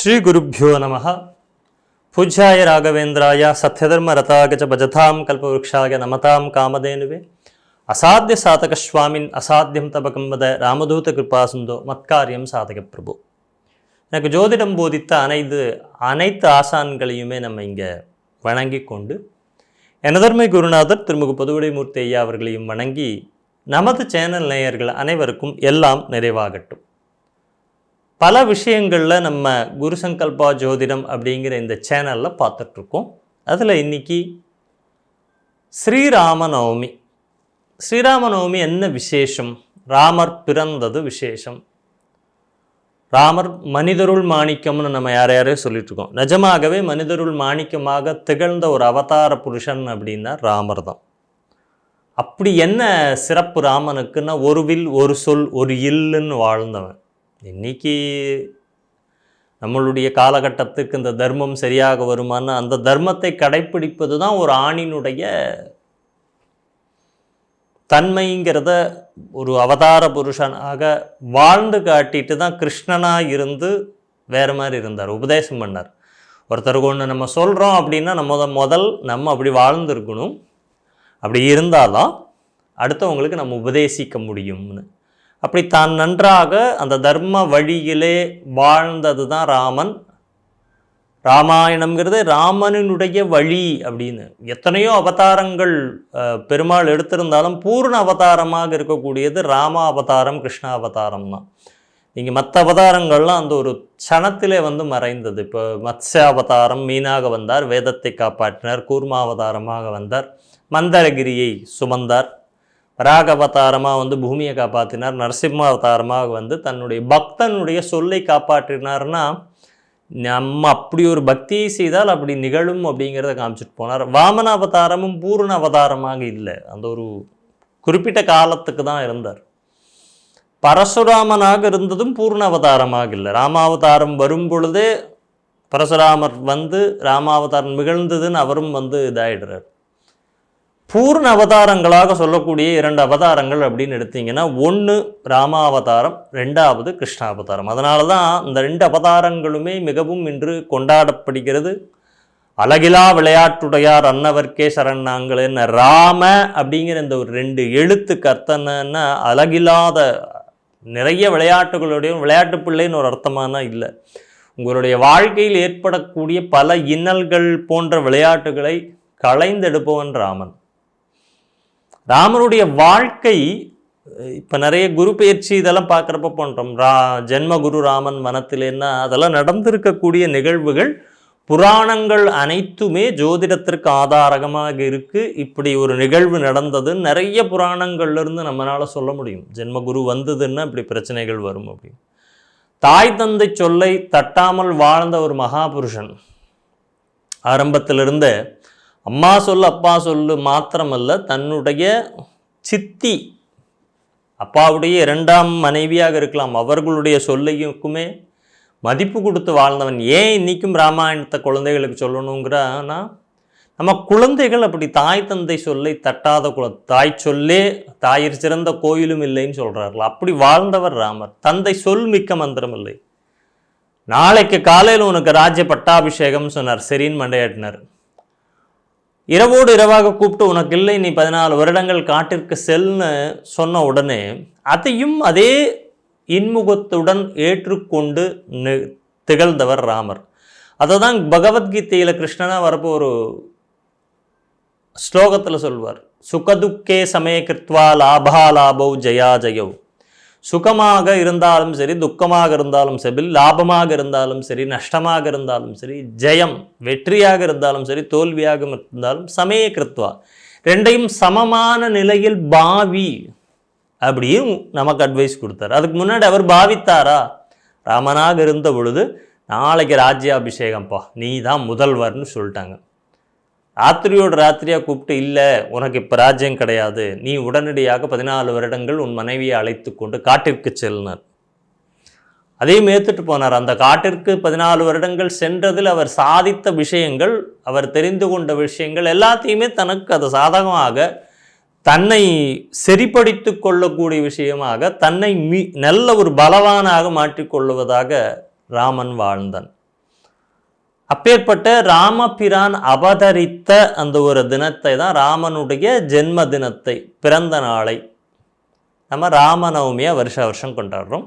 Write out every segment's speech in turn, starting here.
ஸ்ரீ ஸ்ரீகுருப்போ நம. பூஜ்யாய ராகவேந்திராய சத்யதர்ம ரதாகஜ பஜதாம் கல்பவருஷாய நமதாம் காமதேனுவே அசாத்திய சாதக சுவாமின் அசாத்தியம் தபகம்பத ராமதூத கிருபாசுந்தோ மத்காரியம் சாதக பிரபு எனக்கு ஜோதிடம் போதித்த அனைத்து அனைத்து ஆசான்களையுமே நம்ம இங்கே வணங்கி கொண்டு எனதர்மை குருநாதர் திருமுக பதுவுடைமூர்த்தி ஐயா அவர்களையும் வணங்கி நமது சேனல் நேயர்கள் அனைவருக்கும் எல்லாம் நிறைவாகட்டும் பல விஷயங்களில் நம்ம குரு சங்கல்பா ஜோதிடம் அப்படிங்கிற இந்த சேனலில் பார்த்துட்ருக்கோம். அதில் இன்னைக்கு ஸ்ரீராம நவமி ஸ்ரீராம நவமி என்ன விசேஷம்? ராமர் பிறந்தது விசேஷம். ராமர் மனிதருள் மாணிக்கம்னு நம்ம யார் யாரையும் சொல்லிட்டுருக்கோம் நிஜமாகவே மனிதருள் மாணிக்கமாக திகழ்ந்த ஒரு அவதார புருஷன் அப்படின்னா ராமர் தான். அப்படி என்ன சிறப்பு ராமனுக்குன்னா ஒரு வில் ஒரு சொல் ஒரு இல்லுன்னு வாழ்ந்தவன். இன்னைக்கு நம்மளுடைய காலகட்டத்துக்கு இந்த தர்மம் சரியாக வருமான்னு அந்த தர்மத்தை கடைப்பிடிப்பது தான் ஒரு ஆணினுடைய தன்மைங்கிறத ஒரு அவதார புருஷனாக வாழ்ந்து காட்டிட்டு தான் கிருஷ்ணனாக இருந்து வேறு மாதிரி இருந்தார் உபதேசம் பண்ணார். ஒருத்தருக்கு ஒன்று நம்ம சொல்கிறோம் அப்படின்னா நம்ம முதல் நம்ம அப்படி வாழ்ந்துருக்கணும். அப்படி இருந்தாதான் அடுத்தவங்களுக்கு நம்ம உபதேசிக்க முடியும்னு. அப்படி தான் நன்றாக அந்த தர்ம வழியிலே வாழ்ந்தது தான் ராமன். ராமாயணம்ங்கிறது ராமனினுடைய வழி அப்படின்னு. எத்தனையோ அவதாரங்கள் பெருமாள் எடுத்திருந்தாலும் பூர்ண அவதாரமாக இருக்கக்கூடியது ராம அவதாரம் கிருஷ்ண அவதாரம் தான். நீங்கள் மற்ற அவதாரங்கள்லாம் அந்த ஒரு க்ஷணத்திலே வந்து மறைந்தது. இப்போ மத்ஸ்ய அவதாரம் மீனாக வந்தார் வேதத்தை காப்பாற்றினார் கூர்மா அவதாரமாக வந்தார் மந்தரகிரியை சுமந்தார். ராக அவதாரமாக வந்து பூமியை காப்பாற்றினார் நரசிம்ம அவதாரமாக வந்து தன்னுடைய பக்தனுடைய சொல்லை காப்பாற்றினார்னா நம்ம அப்படி ஒரு பக்தியை செய்தால் அப்படி நிகழும் அப்படிங்கிறத காமிச்சிட்டு போனார். வாமன அவதாரமும் பூர்ண அவதாரமாக இல்லை. அந்த ஒரு குறிப்பிட்ட காலத்துக்கு தான் இருந்தார். பரசுராமனாக இருந்ததும் பூர்ண அவதாரமாக இல்லை. ராமாவதாரம் வரும் பொழுதே பரசுராமர் வந்து ராமாவதாரம் நிகழ்ந்ததுன்னு அவரும் வந்து இதாகிடுறார் பூர்ண அவதாரங்களாக சொல்லக்கூடிய இரண்டு அவதாரங்கள் அப்படின்னு எடுத்தீங்கன்னா ஒன்று ராமாவதாரம் ரெண்டாவது கிருஷ்ணாவதாரம். அதனால தான் இந்த ரெண்டு அவதாரங்களுமே மிகவும் இன்று கொண்டாடப்படுகிறது. அழகிலா விளையாட்டுடையார் அன்னவர்க்கே என்ன ராம அப்படிங்கிற இந்த ஒரு ரெண்டு எழுத்துக்கு கர்த்தனைன்னா அழகில்லாத நிறைய விளையாட்டுகளுடையும் விளையாட்டு பிள்ளைன்னு ஒரு அர்த்தமானா இல்லை. உங்களுடைய வாழ்க்கையில் ஏற்படக்கூடிய பல இன்னல்கள் போன்ற விளையாட்டுகளை களைந்தெடுப்பவன் ராமன். ராமனுடைய வாழ்க்கை இப்போ நிறைய குரு பயிற்சி இதெல்லாம் பார்க்குறப்ப பண்ணுறோம் ரா ஜென்ம குரு ராமன் மனத்திலேன்னா அதெல்லாம் நடந்திருக்கக்கூடிய நிகழ்வுகள் புராணங்கள் அனைத்துமே ஜோதிடத்திற்கு ஆதாரகமாக இருக்குது இப்படி ஒரு நிகழ்வு நடந்தது. நிறைய புராணங்கள்ல இருந்து நம்மளால சொல்ல முடியும். ஜென்ம குரு வந்ததுன்னா இப்படி பிரச்சனைகள் வரும் அப்படின்னு. தாய் தந்தை சொல்லை தட்டாமல் வாழ்ந்த ஒரு மகாபுருஷன். ஆரம்பத்திலிருந்தே அம்மா சொல்லு அப்பா சொல்லு மாத்திரமல்ல தன்னுடைய சித்தி அப்பாவுடைய இரண்டாம் மனைவியாக இருக்கலாம் அவர்களுடைய சொல்லையுக்குமே மதிப்பு கொடுத்து வாழ்ந்தவன் ஏன் இன்னைக்கும் ராமாயணத்தை குழந்தைகளுக்கு சொல்லணுங்கிறனா நம்ம குழந்தைகள் அப்படி தாய் தந்தை சொல்லை தட்டாத குல தாய் சொல்லே தாயிற் சிறந்த கோயிலும் இல்லைன்னு சொல்கிறார்கள் அப்படி வாழ்ந்தவர் ராமர். தந்தை சொல் மிக்க மந்திரம் இல்லை. நாளைக்கு காலையில் உனக்கு ராஜ்ய பட்டாபிஷேகம் சொன்னார் சரின்னு மண்டையாட்டினார். இரவோடு இரவாக கூப்பிட்டு உனக்கு இல்லை நீ பதினாலு வருடங்கள் காட்டிற்கு செல்னு சொன்ன உடனே அதையும் அதே இன்முகத்துடன் ஏற்றுக்கொண்டு திகழ்ந்தவர் ராமர். அதை தான் பகவத்கீதையில் கிருஷ்ணனாக வரப்போ ஒரு ஸ்லோகத்தில் சொல்வார் சுகதுக்கே சமய கிருத்வா லாபா லாபௌ ஜயா ஜெயவ் சுகமாக இருந்தாலும் சரி துக்கமாக இருந்தாலும் சரி லாபமாக இருந்தாலும் சரி நஷ்டமாக இருந்தாலும் சரி ஜெயம் வெற்றியாக இருந்தாலும் சரி தோல்வியாக இருந்தாலும் சமய கிருத்வா. ரெண்டையும் சமமான நிலையில் பாவி அப்படியும் நமக்கு அட்வைஸ் கொடுத்தார். அதுக்கு முன்னாடி அவர் பாவித்தாரா? ராமனாக இருந்த பொழுது நாளைக்கு ராஜ்யாபிஷேகம்ப்பா நீ தான் முதல்வர்னு சொல்லிட்டாங்க. ராத்திரியோடு ராத்திரியாக கூப்பிட்டு இல்லை உனக்கு இப்போ ராஜ்யம் கிடையாது. நீ உடனடியாக பதினாலு வருடங்கள் உன் மனைவியை அழைத்து கொண்டு காட்டிற்கு செல்லினார் அதையும் ஏற்றுட்டு போனார். அந்த காட்டிற்கு பதினாலு வருடங்கள் சென்றதில் அவர் சாதித்த விஷயங்கள் அவர் தெரிந்து கொண்ட விஷயங்கள் எல்லாத்தையுமே தனக்கு அது சாதகமாக தன்னை செறிப்படுத்தி கொள்ளக்கூடிய விஷயமாக தன்னை மீ நல்ல ஒரு பலவானாக மாற்றிக்கொள்வதாக ராமன் வாழ்ந்தான். அப்பேற்பட்ட ராமபிரான் அவதரித்த அந்த ஒரு தினத்தை தான் ராமனுடைய ஜென்ம தினத்தை பிறந்த நாளை நம்ம ராமநவமியை வருஷ வருஷம் கொண்டாடுறோம்.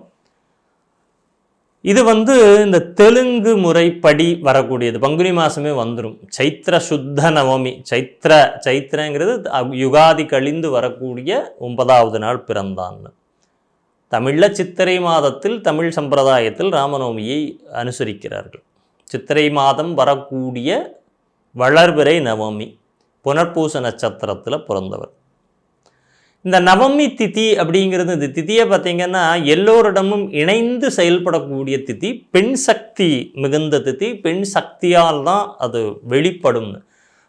இது வந்து இந்த தெலுங்கு முறைப்படி வரக்கூடியது. பங்குனி மாதமே வந்துடும் சைத்திர சுத்த நவமி சைத்திர சைத்திரங்கிறது யுகாதி கழிந்து வரக்கூடிய ஒன்பதாவது நாள் பிறந்தான்னு. தமிழில் சித்திரை மாதத்தில் தமிழ் சம்பிரதாயத்தில் ராமநவமியை அனுசரிக்கிறார்கள். சித்திரை மாதம் வரக்கூடிய வளர்பிறை நவமி புனர்பூச நட்சத்திரத்தில் பிறந்தவர். இந்த நவமி திதி அப்படிங்கிறது இந்த திதியை பார்த்திங்கன்னா எல்லோரிடமும் இணைந்து செயல்படக்கூடிய திதி பெண் சக்தி மிகுந்த திதி பெண் சக்தியால் தான் அது வெளிப்படும்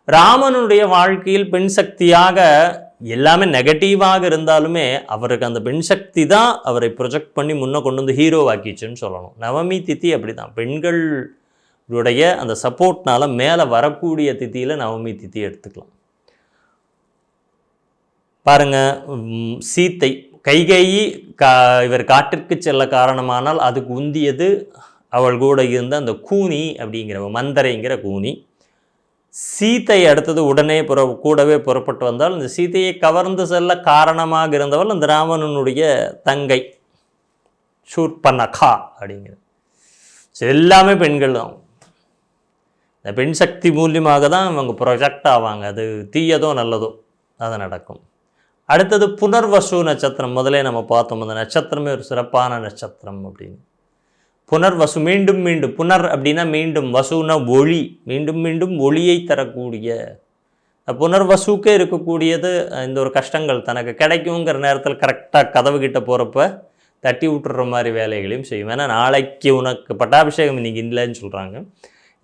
ராமனுடைய வாழ்க்கையில் பெண் சக்தியாக எல்லாமே நெகட்டிவாக இருந்தாலுமே அவருக்கு அந்த பெண் சக்தி தான் அவரை ப்ரொஜெக்ட் பண்ணி முன்னே கொண்டு வந்து ஹீரோ ஆக்கிச்சுன்னு சொல்லணும். நவமி திதி அப்படிதான். இவருடைய அந்த சப்போர்ட்னால மேலே வரக்கூடிய தித்தியில் நவமி தித்தி எடுத்துக்கலாம். பாருங்க சீத்தை கைகேயி கா இவர் காட்டிற்கு செல்ல காரணமானால் அதுக்கு உந்தியது அவள் கூட இருந்த அந்த கூனி அப்படிங்கிற மந்தரைங்கிற கூனி. சீத்தை அடுத்தது உடனே புற கூடவே புறப்பட்டு வந்தால் இந்த சீதையை கவர்ந்து செல்ல காரணமாக இருந்தவள் அந்த ராவணனுடைய தங்கை. ஷூர்பனகா அப்படிங்கிறது எல்லாமே பெண்கள் தான். இந்த பெண் சக்தி மூலியமாக தான் இவங்க ப்ரொஜெக்ட் ஆவாங்க. அது தீயதோ நல்லதோ அது நடக்கும். அடுத்தது புனர்வசு நட்சத்திரம். முதலே நம்ம பார்த்தோம். அந்த நட்சத்திரமே ஒரு சிறப்பான நட்சத்திரம் அப்படின்னு. புனர்வசு மீண்டும் மீண்டும் புனர் அப்படின்னா மீண்டும் வசுனா ஒளி மீண்டும் மீண்டும் ஒளியை தரக்கூடிய. புனர்வசுக்கே இருக்கக்கூடியது இந்த ஒரு கஷ்டங்கள். தனக்கு கிடைக்குங்கிற நேரத்தில் கரெக்டாக கதவு கிட்ட போகிறப்ப தட்டி விட்டுற மாதிரி வேலைகளையும் செய்யும். ஏன்னா நாளைக்கு உனக்கு பட்டாபிஷேகம் இன்னைக்கு இல்லைன்னு சொல்கிறாங்க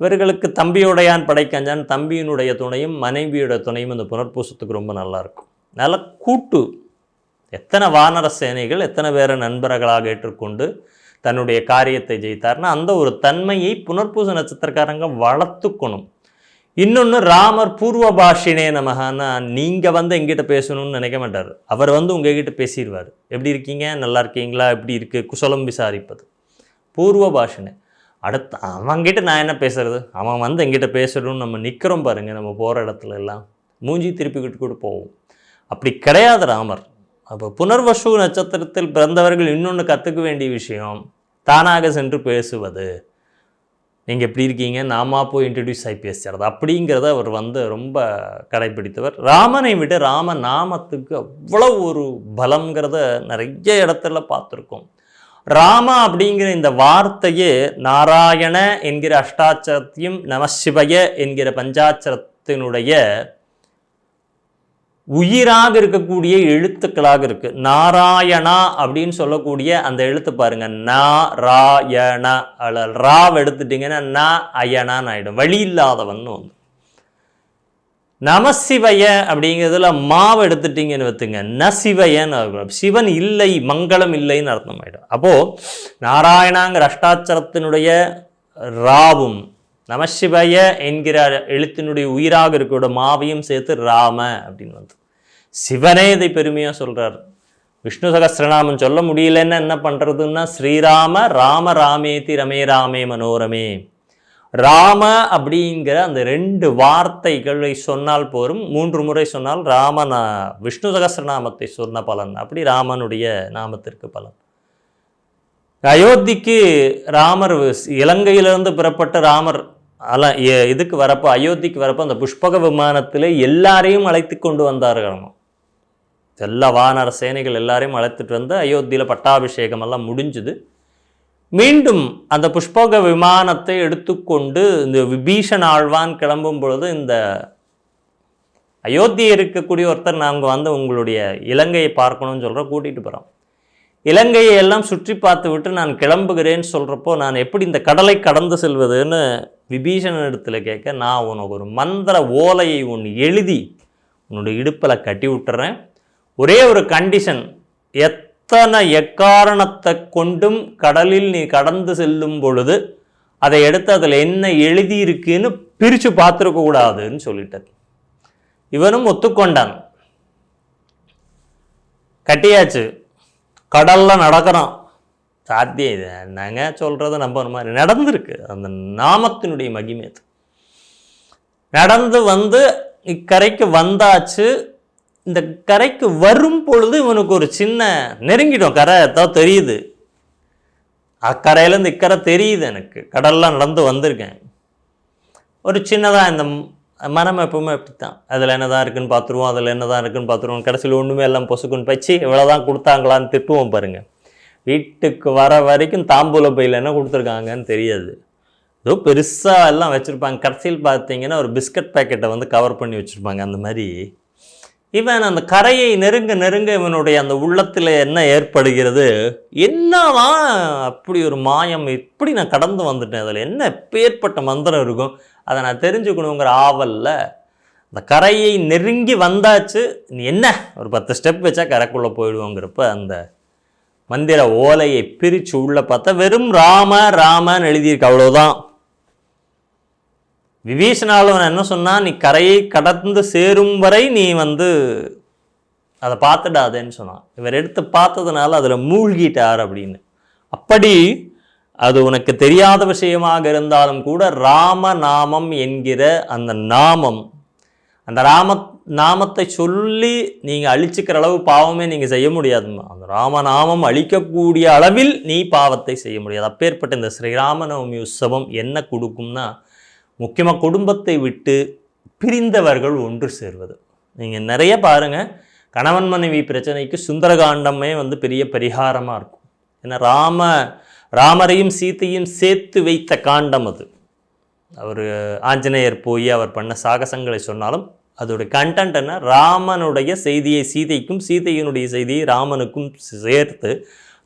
இவர்களுக்கு தம்பியுடையான் படைக்கஞ்சான் தம்பியினுடைய துணையும் மனைவியோட துணையும் இந்த புனர்பூசத்துக்கு ரொம்ப நல்லா இருக்கும் நல்ல கூட்டு. எத்தனை வானர சேனைகள் எத்தனை பேரை நண்பர்களாக ஏற்றுக்கொண்டு தன்னுடைய காரியத்தை ஜெயித்தார்னா அந்த ஒரு தன்மையை புனர்பூச நட்சத்திரக்காரங்க வளர்த்துக்கணும். இன்னொன்று ராமர் பூர்வ பாஷினே நமகானா நீங்கள் வந்து எங்கிட்ட பேசணும்னு நினைக்க மாட்டார். அவர் வந்து உங்ககிட்ட பேசிடுவார் எப்படி இருக்கீங்க? நல்லா இருக்கீங்களா? எப்படி இருக்குது குசலம் விசாரிப்பது. பூர்வ பாஷினே. அடுத்து அவன்கிட்ட நான் என்ன பேசுறது? அவன் வந்து எங்கிட்ட பேசணும்னு நம்ம நிற்கிறோம் பாருங்கள் நம்ம போகிற இடத்துல எல்லாம். மூஞ்சி திருப்பிக்கிட்டு கூட போவோம். அப்படி கிடையாது ராமர். அப்போ புனர்வசு நட்சத்திரத்தில் பிறந்தவர்கள் இன்னொன்று கற்றுக்க வேண்டிய விஷயம் தானாக சென்று பேசுவது. நீங்கள் எப்படி இருக்கீங்க? நாமா போய் இன்ட்ரடியூஸ் ஆகி பேசுறது. அப்படிங்கிறத அவர் வந்து ரொம்ப கடைபிடித்தவர் ராமனை விட ராம நாமத்துக்கு அவ்வளோ ஒரு பலங்கிறத நிறைய இடத்துல பார்த்துருக்கோம். ராமா அப்படிங்கிற இந்த வார்த்தையே நாராயண என்கிற அஷ்டாட்சரத்தையும் நமசிவய என்கிற பஞ்சாட்சரத்தினுடைய உயிராக இருக்கக்கூடிய எழுத்துக்களாக இருக்கு. நாராயணா அப்படின்னு சொல்லக்கூடிய அந்த எழுத்து பாருங்க. நாராயண அல ராவ் எடுத்துட்டீங்கன்னா ந அயனான்னு ஆயிடும். வழி இல்லாதவன் வந்து நமசிவய அப்படிங்கிறதுல மாவு எடுத்துட்டீங்கன்னு வச்சுங்க நசிவயன்னு சிவன் இல்லை மங்களம் இல்லைன்னு அர்த்தம் ஆகிடும் அப்போது நாராயணாங்கிற அஷ்டாச்சரத்தினுடைய ராவும் நமசிவய என்கிற எழுத்தினுடைய உயிராக இருக்கிற மாவையும் சேர்த்து ராம அப்படின்னு வந்து. சிவனே இதை பெருமையாக சொல்கிறார் விஷ்ணு சகசிரநாமம் சொல்ல முடியலன்னா என்ன பண்ணுறதுன்னா ஸ்ரீராம ராம ராமேதி ரமே ராமே மனோரமே. ராம அப்படிங்கிற அந்த ரெண்டு வார்த்தைகளை சொன்னால் போரும். மூன்று முறை சொன்னால் ராமன விஷ்ணு சகஸ்ரநாமத்தை சொன்ன பலன். அப்படி ராமனுடைய நாமத்திற்கு பலன். அயோத்திக்கு ராமர் இலங்கையிலிருந்து புறப்பட்ட ராமர் அல இதுக்கு வரப்போ அயோத்திக்கு வரப்போ அந்த புஷ்பக விமானத்தில் எல்லாரையும் அழைத்து கொண்டு வந்தார்களாம் எல்லா வானர சேனைகள் எல்லாரையும் அழைத்துட்டு வந்து அயோத்தியில் பட்டாபிஷேகம் எல்லாம் முடிஞ்சுது. மீண்டும் அந்த புஷ்பக விமானத்தை எடுத்துக்கொண்டு இந்த விபீஷன் ஆழ்வான் கிளம்பும் பொழுது இந்த அயோத்தியை இருக்கக்கூடிய ஒருத்தர் நாங்கள் வந்து உங்களுடைய இலங்கையை பார்க்கணும்னு சொல்கிற கூட்டிகிட்டு போகிறோம் இலங்கையை எல்லாம் சுற்றி பார்த்து விட்டு நான் கிளம்புகிறேன்னு சொல்கிறப்போ நான் எப்படி இந்த கடலை கடந்து செல்வதுன்னு விபீஷணன் இடத்துல கேட்க நான் உனக்கு ஒரு மந்திர ஓலையை ஒன்று எழுதி உன்னுடைய இடுப்பில் கட்டி விட்டுறேன். ஒரே ஒரு கண்டிஷன் எத் அத்தனை எக்காரணத்தை கொண்டும் கடலில் நீ கடந்து செல்லும் பொழுது அதை எடுத்து அதில் என்ன எழுதி இருக்குன்னு பிரித்து பார்த்துருக்க கூடாதுன்னு சொல்லிட்டார் இவனும் ஒத்துக்கொண்டான். கட்டியாச்சு. கடல்ல நடக்கிறான். சாத்தியம் இது என்னங்க சொல்கிறத நம்புற மாதிரி நடந்திருக்கு. அந்த நாமத்தினுடைய மகிமை அது. நடந்து வந்து இக்கரைக்கு வந்தாச்சு. இந்த கரைக்கு வரும் பொழுது இவனுக்கு ஒரு சின்ன நெருங்கிடும் கரை தான் தெரியுது. அக்கரையிலேருந்து இக்கரை தெரியுது எனக்கு. கடல்லாம் நடந்து வந்திருக்கேன். ஒரு சின்னதாக இந்த மனம் எப்பவுமே அப்படித்தான். அதில் என்னதான் இருக்குன்னு பார்த்துருவோம் அதில் என்னதான் இருக்குன்னு பார்த்துருவோம். கடைசியில் ஒன்றுமே எல்லாம் பொசுக்குன்னு பச்சு இவ்வளோதான் கொடுத்தாங்களான்னு திட்டுவோம் பாருங்கள் வீட்டுக்கு வர வரைக்கும் தாம்பூல பையில் என்ன கொடுத்துருக்காங்கன்னு தெரியாது. ஏதோ பெருசாக எல்லாம் வச்சுருப்பாங்க. கடைசியில் பார்த்தீங்கன்னா ஒரு பிஸ்கட் பேக்கெட்டை வந்து கவர் பண்ணி வச்சுருப்பாங்க அந்த மாதிரி. இவன் அந்த கரையை நெருங்க நெருங்க இவனுடைய அந்த உள்ளத்தில் என்ன ஏற்படுகிறது? என்னதான் அப்படி ஒரு மாயம்? இப்படி நான் கடந்து வந்துட்டேன். அதில் என்ன ஏற்பட்ட மந்திரம் இருக்கும்? அதை நான் தெரிஞ்சுக்கணுங்கிற ஆவலில். அந்த கரையை நெருங்கி வந்தாச்சு. நீ என்ன? ஒரு பத்து ஸ்டெப் வச்சா கரைக்குள்ளே போயிடுவோங்கிறப்ப அந்த மந்திர ஓலையை பிரித்து உள்ளே பார்த்தா வெறும் ராம ராமன்னு எழுதியிருக்கு. அவ்வளோதான் விபீஷணாலும் என்ன சொன்னால் நீ கரையை கடந்து சேரும் வரை நீ வந்து அதை பார்த்துடாதேன்னு சொன்னான். இவர் எடுத்து பார்த்ததுனால அதில் மூழ்கிட்டார் அப்படின்னு. அப்படி அது உனக்கு தெரியாத விஷயமாக இருந்தாலும் கூட ராம நாமம் என்கிற அந்த நாமம் அந்த ராம நாமத்தை சொல்லி நீங்கள் அழிச்சுக்கிற அளவு பாவமே நீங்கள் செய்ய முடியாதுமா அந்த ராமநாமம் அழிக்கக்கூடிய அளவில் நீ பாவத்தை செய்ய முடியாது. அப்பேற்பட்ட இந்த ஸ்ரீராமநவமி உற்சவம் என்ன கொடுக்கும்னா முக்கியமாக குடும்பத்தை விட்டு பிரிந்தவர்கள் ஒன்று சேர்வது. நீங்கள் நிறைய பாருங்கள் கணவன் மனைவி பிரச்சனைக்கு சுந்தரகாண்டமே வந்து பெரிய பரிகாரமாக இருக்கும். ஏன்னா ராம ராமரையும் சீத்தையும் சேர்த்து வைத்த காண்டம் அது. அவர் ஆஞ்சநேயர் போய் அவர் பண்ண சாகசங்களை சொன்னாலும் அதோட கண்டென்ட் என்ன? ராமனுடைய செய்தியை சீதைக்கும் சீதையினுடைய செய்தியை ராமனுக்கும் சேர்த்து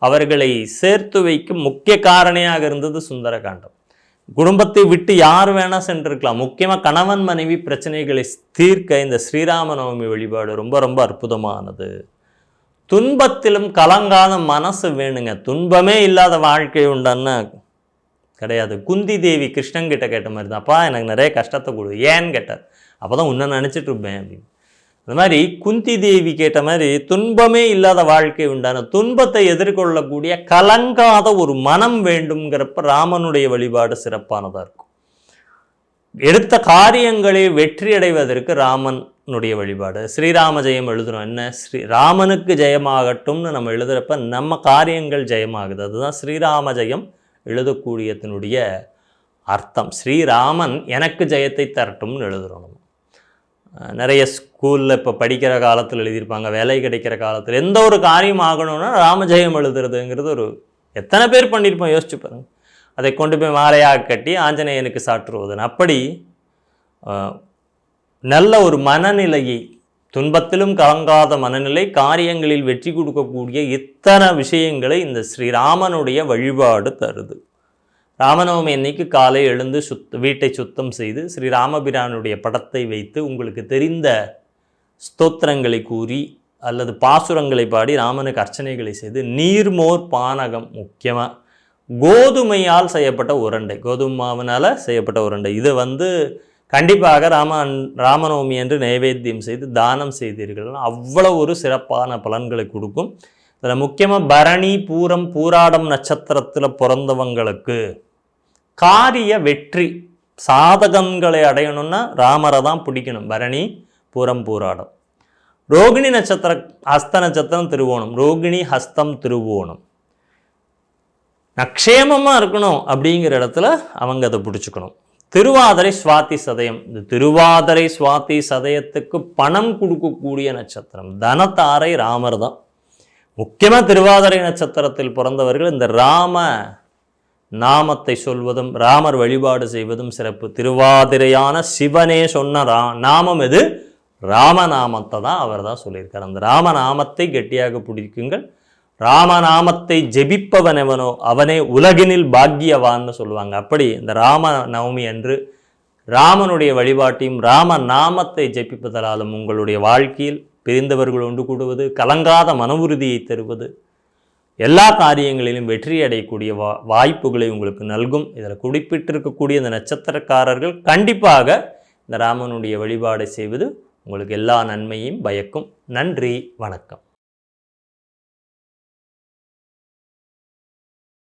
அவர்களை சேர்த்து வைக்கும் முக்கிய காரணியாக இருந்தது சுந்தரகாண்டம். குடும்பத்தை விட்டு யார் வேணால் சென்றிருக்கலாம். முக்கியமாக கணவன் மனைவி பிரச்சனைகளை தீர்க்க இந்த ஸ்ரீராம நவமி வழிபாடு ரொம்ப ரொம்ப அற்புதமானது. துன்பத்திலும் கலங்காத மனசு வேணுங்க. துன்பமே இல்லாத வாழ்க்கை உண்டான்னு கிடையாது. குந்தி தேவி கிருஷ்ணன் கிட்ட கேட்ட மாதிரி தான் அப்பா எனக்கு நிறைய கஷ்டத்தை கொடு. ஏன்னு கேட்டார். அப்போ தான் உன்னை நினச்சிட்டு இருப்பேன் அப்படின்னு. இந்த மாதிரி குந்தி தேவி கேட்ட மாதிரி துன்பமே இல்லாத வாழ்க்கை உண்டான துன்பத்தை எதிர்கொள்ளக்கூடிய கலங்காத ஒரு மனம் வேண்டும்ங்கிறப்ப ராமனுடைய வழிபாடு சிறப்பானதாக இருக்கும். எடுத்த காரியங்களை வெற்றி அடைவதற்கு ராமனுடைய வழிபாடு. ஸ்ரீராம ஜெயம் எழுதுறோம். என்ன? ஸ்ரீ ராமனுக்கு ஜெயமாகட்டும்னு நம்ம எழுதுறப்ப நம்ம காரியங்கள் ஜெயமாகுது. அதுதான் ஸ்ரீராம ஜெயம் எழுதக்கூடியதனுடைய அர்த்தம். ஸ்ரீராமன் எனக்கு ஜெயத்தை தரட்டும்னு எழுதுகிறோம் நம்ம. நிறைய ஸ்கூலில் இப்போ படிக்கிற காலத்தில் எழுதியிருப்பாங்க வேலை கிடைக்கிற காலத்தில். எந்த ஒரு காரியம் ஆகணும்னா ராமஜெயம் எழுதுறதுங்கிறது ஒரு எத்தனை பேர் பண்ணியிருப்போம் யோசிச்சு பாருங்கள் அதை கொண்டு போய் மாலையாக கட்டி ஆஞ்சநேயனுக்கு சாற்றுவதுன்னு. அப்படி நல்ல ஒரு மனநிலையை துன்பத்திலும் கலங்காத மனநிலை காரியங்களில் வெற்றி கொடுக்கக்கூடிய இத்தனை விஷயங்களை இந்த ஸ்ரீராமனுடைய வழிபாடு தருது. ராமநவமி அன்னைக்கு காலை எழுந்து சுத் வீட்டை சுத்தம் செய்து ஸ்ரீ ராமபிரானுடைய படத்தை வைத்து உங்களுக்கு தெரிந்த ஸ்தோத்திரங்களை கூறி அல்லது பாசுரங்களை பாடி ராமனுக்கு அர்ச்சனைகளை செய்து நீர்மோர் பானகம் முக்கியமாக கோதுமையால் செய்யப்பட்ட உருண்டை கோதுமை மாவினால் செய்யப்பட்ட உருண்டை. இது வந்து கண்டிப்பாக ராம ராமநவமி என்று நைவேத்தியம் செய்து தானம் செய்தீர்கள். அவ்வளோ ஒரு சிறப்பான பலன்களை கொடுக்கும். இதில் முக்கியமாக பரணி பூரம் பூராடம் நட்சத்திரத்தில் பிறந்தவங்களுக்கு காரிய வெற்றி சாதகங்களை அடையணும்னா ராமரை தான் பிடிக்கணும். பரணி பூரம் பூராடம். ரோகிணி நட்சத்திர ஹஸ்த நட்சத்திரம் திருவோணம். ரோகிணி ஹஸ்தம் திருவோணம். நக்ஷேமமாக இருக்கணும் அப்படிங்கிற இடத்துல அவங்க அதை பிடிச்சிக்கணும். திருவாதிரை சுவாத்தி சதயம். இந்த திருவாதிரை சுவாதி சதயத்துக்கு பணம் கொடுக்கக்கூடிய நட்சத்திரம். தனத்தாரை ராமர் தான். முக்கியமாக திருவாதிரை நட்சத்திரத்தில் பிறந்தவர்கள் இந்த ராம நாமத்தை சொல்வதும் ராமர் வழிபாடு செய்வதும் சிறப்பு. திருவாதிரையான சிவனே சொன்ன ரா நாமம் எது? ராமநாமத்தை தான் அவர் தான் சொல்லியிருக்கார். அந்த ராமநாமத்தை கெட்டியாக பிடிக்குங்கள். ராமநாமத்தை ஜெபிப்பவன் எவனோ அவனே உலகினில் பாக்கியவான்னு சொல்லுவாங்க. அப்படி இந்த ராம நவமி அன்று ராமனுடைய வழிபாட்டையும் ராம நாமத்தை ஜெபிப்பதனாலும் உங்களுடைய வாழ்க்கையில் பிரிந்தவர்கள் ஒன்று கூடுவது கலங்காத மன உறுதியை தருவது எல்லா காரியங்களிலும் வெற்றி அடையக்கூடிய வா வாய்ப்புகளை உங்களுக்கு நல்கும். இதில் குறிப்பிட்டிருக்கக்கூடிய இந்த நட்சத்திரக்காரர்கள் கண்டிப்பாக இந்த ராமனுடைய வழிபாடை செய்வது உங்களுக்கு எல்லா நன்மையும் பயக்கும். நன்றி வணக்கம்.